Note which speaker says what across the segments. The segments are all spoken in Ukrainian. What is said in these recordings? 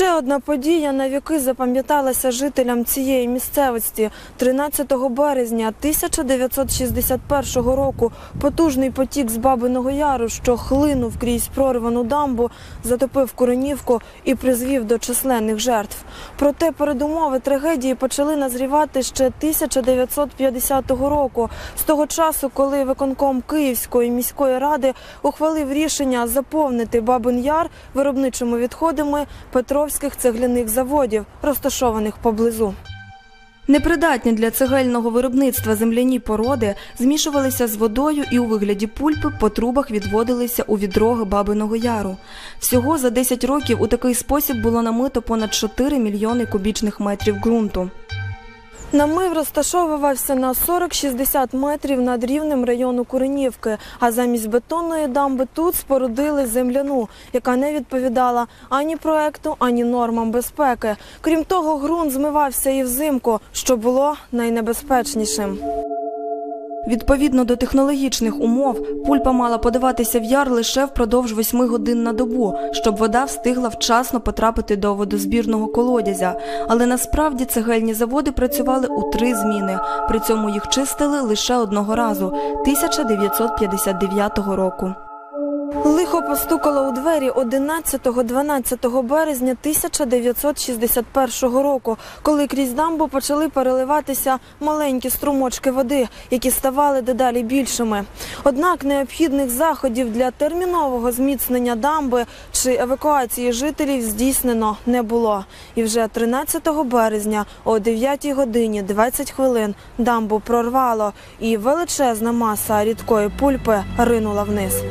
Speaker 1: Ще одна подія на віки запам'яталася жителям цієї місцевості. 13 березня 1961 року потужний потік з Бабиного Яру, що хлинув крізь прорвану дамбу, затопив Куронівку і призвів до численних жертв. Проте передумови трагедії почали назрівати ще 1950 року, з того часу, коли виконком Київської міської ради ухвалив рішення заповнити Бабин Яр виробничими відходами Петровських цегляних заводів, розташованих поблизу. Непридатні для цегельного виробництва земляні породи змішувалися з водою і у вигляді пульпи по трубах відводилися у відроги Бабиного Яру. Всього за 10 років у такий спосіб було намито понад 4 мільйони кубічних метрів ґрунту. Намив розташовувався на 40-60 метрів над рівнем району Куренівки, а замість бетонної дамби тут спорудили земляну, яка не відповідала ані проекту, ані нормам безпеки. Крім того, ґрунт змивався і взимку, що було найнебезпечнішим. Відповідно до технологічних умов, пульпа мала подаватися в яр лише впродовж 8 годин на добу, щоб вода встигла вчасно потрапити до водозбірного колодязя. Але насправді цегельні заводи працювали у три зміни. При цьому їх чистили лише одного разу 1959 року. Лихо постукало у двері 11-12 березня 1961 року, коли крізь дамбу почали переливатися маленькі струмочки води, які ставали дедалі більшими. Однак необхідних заходів для термінового зміцнення дамби чи евакуації жителів здійснено не було. І вже 13 березня о 9 годині 20 хвилин дамбу прорвало, і величезна маса рідкої пульпи ринула вниз.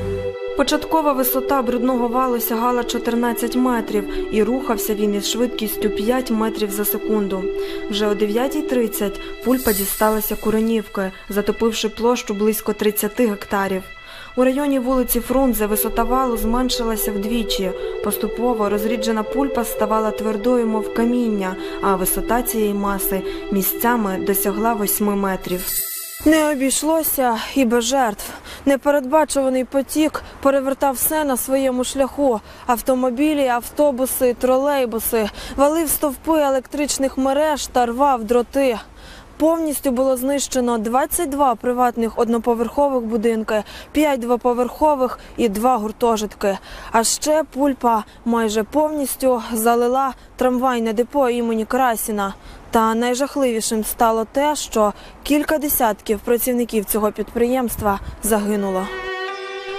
Speaker 1: Початкова висота брудного валу сягала 14 метрів і рухався він із швидкістю 5 метрів за секунду. Вже о 9.30 пульпа дісталася Куренівки, затопивши площу близько 30 гектарів. У районі вулиці Фрунзе висота валу зменшилася вдвічі. Поступово розріджена пульпа ставала твердою, мов каміння, а висота цієї маси місцями досягла 8 метрів. Не обійшлося і без жертв. Непередбачуваний потік перевертав все на своєму шляху: автомобілі, автобуси, тролейбуси, валив стовпи електричних мереж та рвав дроти. Повністю було знищено 22 приватних одноповерхових будинки, 5 двоповерхових і 2 гуртожитки. А ще пульпа майже повністю залила трамвайне депо імені Красіна. Та найжахливішим стало те, що кілька десятків працівників цього підприємства загинуло.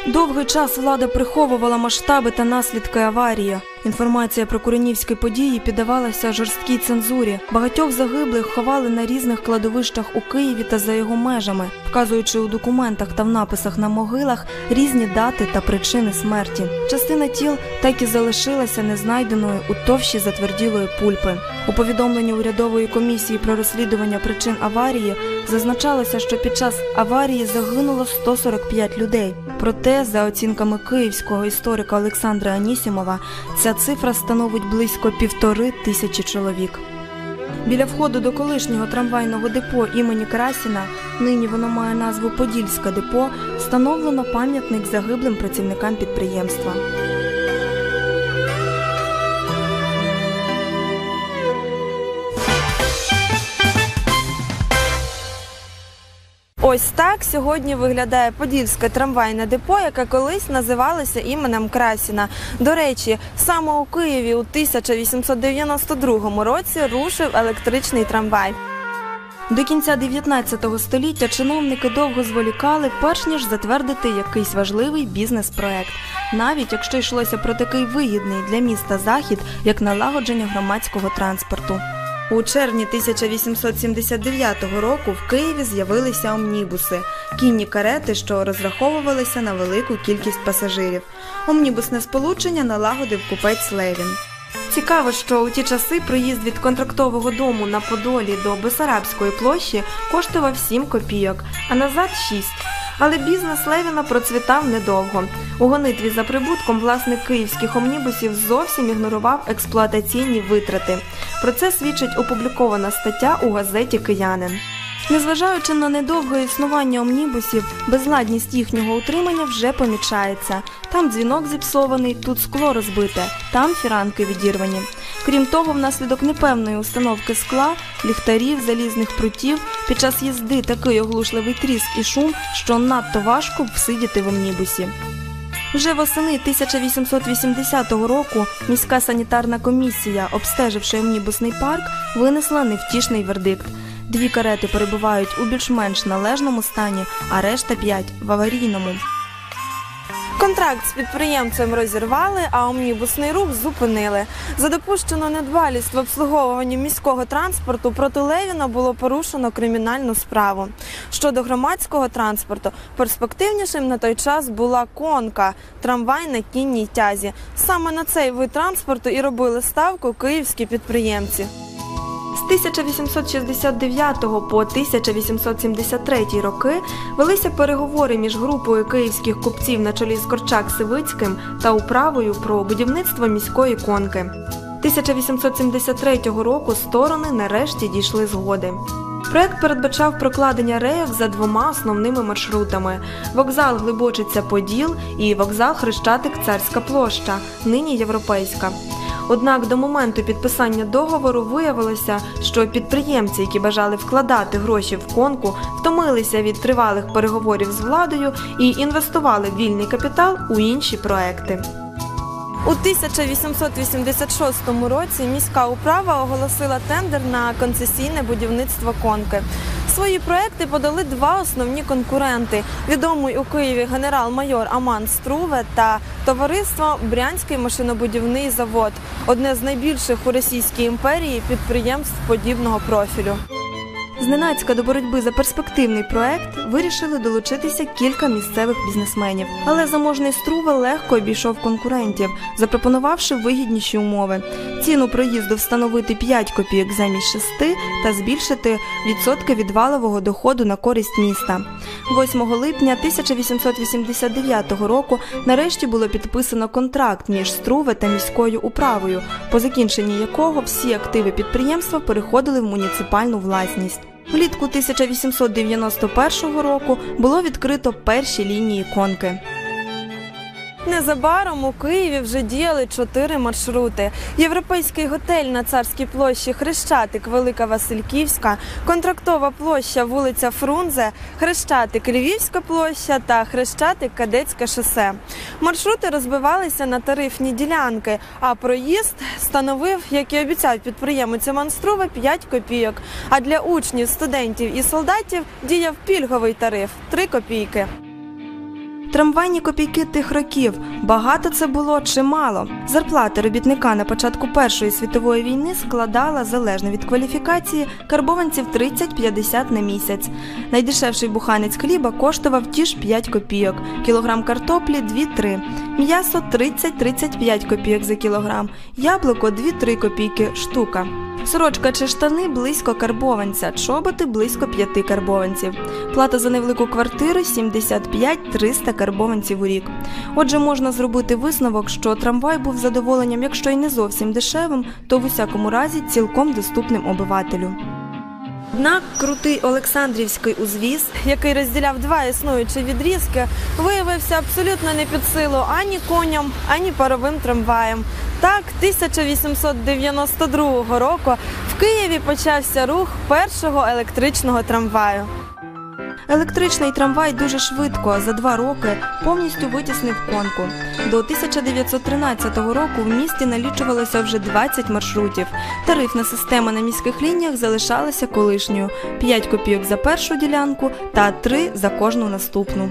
Speaker 1: Довгий час влада приховувала масштаби та наслідки аварії. Інформація про куренівські події піддавалася жорсткій цензурі. Багатьох загиблих ховали на різних кладовищах у Києві та за його межами, вказуючи у документах та в написах на могилах різні дати та причини смерті. Частина тіл так і залишилася незнайденою у товщі затверділої пульпи. У повідомленні урядової комісії про розслідування причин аварії зазначалося, що під час аварії загинуло 145 людей. Проте, за оцінками київського історика Олександра Анісімова, ця цифра становить близько півтори тисячі чоловік. Біля входу до колишнього трамвайного депо імені Красіна, нині воно має назву Подільське депо, встановлено пам'ятник загиблим працівникам підприємства. Ось так сьогодні виглядає Подільське трамвайне депо, яке колись називалося іменем Красіна. До речі, саме у Києві у 1892 році рушив електричний трамвай. До кінця 19 століття чиновники довго зволікали, перш ніж затвердити якийсь важливий бізнес-проект, навіть якщо йшлося про такий вигідний для міста захід, як налагодження громадського транспорту. У червні 1879 року в Києві з'явилися омнібуси кінні карети, що розраховувалися на велику кількість пасажирів. Омнібусне сполучення налагодив купець Левін. Цікаво, що у ті часи проїзд від контрактового дому на Подолі до Бесарабської площі коштував 7 копійок, а назад 6. Але бізнес Левіна процвітав недовго. У гонитві за прибутком власник київських омнібусів зовсім ігнорував експлуатаційні витрати. Про це свідчить опублікована стаття у газеті Киянин. Незважаючи на недовге існування омнібусів, безладність їхнього утримання вже помічається. Там дзвінок зіпсований, тут скло розбите, там фіранки відірвані. Крім того, внаслідок непевної установки скла, ліхтарів, залізних прутів, під час їзди такий оглушливий тріск і шум, що надто важко всидіти в омнібусі. Вже восени 1880 року міська санітарна комісія, обстеживши омнібусний парк, винесла невтішний вердикт. Дві карети перебувають у більш-менш належному стані, а решта п'ять в аварійному. Контракт з підприємцем розірвали, а омнібусний рух зупинили. За допущену недбалість в обслуговуванні міського транспорту проти Левіна було порушено кримінальну справу. Щодо громадського транспорту, перспективнішим на той час була конка трамвай на кінній тязі. Саме на цей вид транспорту і робили ставку київські підприємці. З 1869 по 1873 роки велися переговори між групою київських купців на чолі з Корчак Сивицьким та управою про будівництво міської конки. 1873 року сторони нарешті дійшли згоди. Проект передбачав прокладення реїв за двома основними маршрутами: вокзал Глибочиця Поділ і вокзал Хрещатик Царська площа, нині європейська. Однак до моменту підписання договору виявилося, що підприємці, які бажали вкладати гроші в конку, втомилися від тривалих переговорів з владою і інвестували вільний капітал у інші проекти. У 1886 році міська управа оголосила тендер на концесійне будівництво конки. Свої проекти подали два основні конкуренти: відомий у Києві генерал-майор Аман Струве та товариство Брянський машинобудівний завод, одне з найбільших у Російській імперії підприємств подібного профілю. Зненацька до боротьби за перспективний проект вирішили долучитися кілька місцевих бізнесменів. Але заможний Струве легко обійшов конкурентів, запропонувавши вигідніші умови. Ціну проїзду встановити 5 копійок замість 6 та збільшити відсотки від валового доходу на користь міста. 8 липня 1889 року нарешті було підписано контракт між Струве та міською управою, по закінченні якого всі активи підприємства переходили в муніципальну власність. Влітку 1891 року було відкрито перші лінії конки. Незабаром у Києві вже діяли чотири маршрути: Європейський готель на царській площі Хрещатик, Велика Васильківська, контрактова площа вулиця Фрунзе, Хрещатик, Львівська площа та Хрещатик Кадетське шосе. Маршрути розбивалися на тарифні ділянки, а проїзд становив, як і обіцяв підприємець Іван-Струве, 5 копійок. А для учнів, студентів і солдатів діяв пільговий тариф 3 копійки. Трамвайні копійки тих років багато це було чи мало. Зарплата робітника на початку Першої світової війни складала залежно від кваліфікації карбованців 30-50 на місяць. Найдешевший буханець хліба коштував ті ж 5 копійок, кілограм картоплі 2-3, м'ясо 30-35 копійок за кілограм, яблуко 2-3 копійки штука. Сорочка чи штани близько карбованця, чоботи близько 5 карбованців. Плата за невелику квартиру 75-300 карбованців у рік. Отже, можна зробити висновок, що трамвай був задоволенням, якщо й не зовсім дешевим, то в усякому разі цілком доступним обивателю. Однак крутий Олександрівський узвіз, який розділяв два існуючі відрізки, виявився абсолютно не під силу ані коням, ані паровим трамваєм. Так, 1892 року в Києві почався рух першого електричного трамваю. Електричний трамвай дуже швидко, за два роки, повністю витіснив конку. До 1913 року в місті налічувалося вже 20 маршрутів. Тарифна система на міських лініях залишалася колишньою: 5 копійок за першу ділянку та 3 за кожну наступну.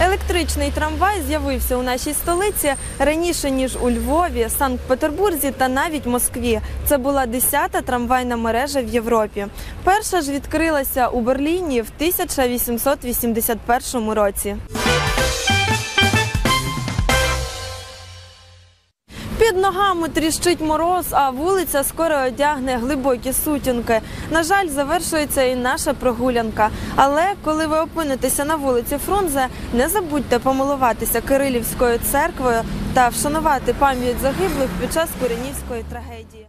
Speaker 1: Електричний трамвай з'явився у нашій столиці раніше ніж у Львові, Санкт-Петербурзі та навіть Москві. Це була 10-та трамвайна мережа в Європі. Перша ж відкрилася у Берліні в 1881 році. Під ногами тріщить мороз, а вулиця скоро одягне глибокі сутінки. На жаль, завершується і наша прогулянка. Але коли ви опинитеся на вулиці Фрунзе, не забудьте помилуватися Кирилівською церквою та вшанувати пам'ять загиблих під час Куренівської трагедії.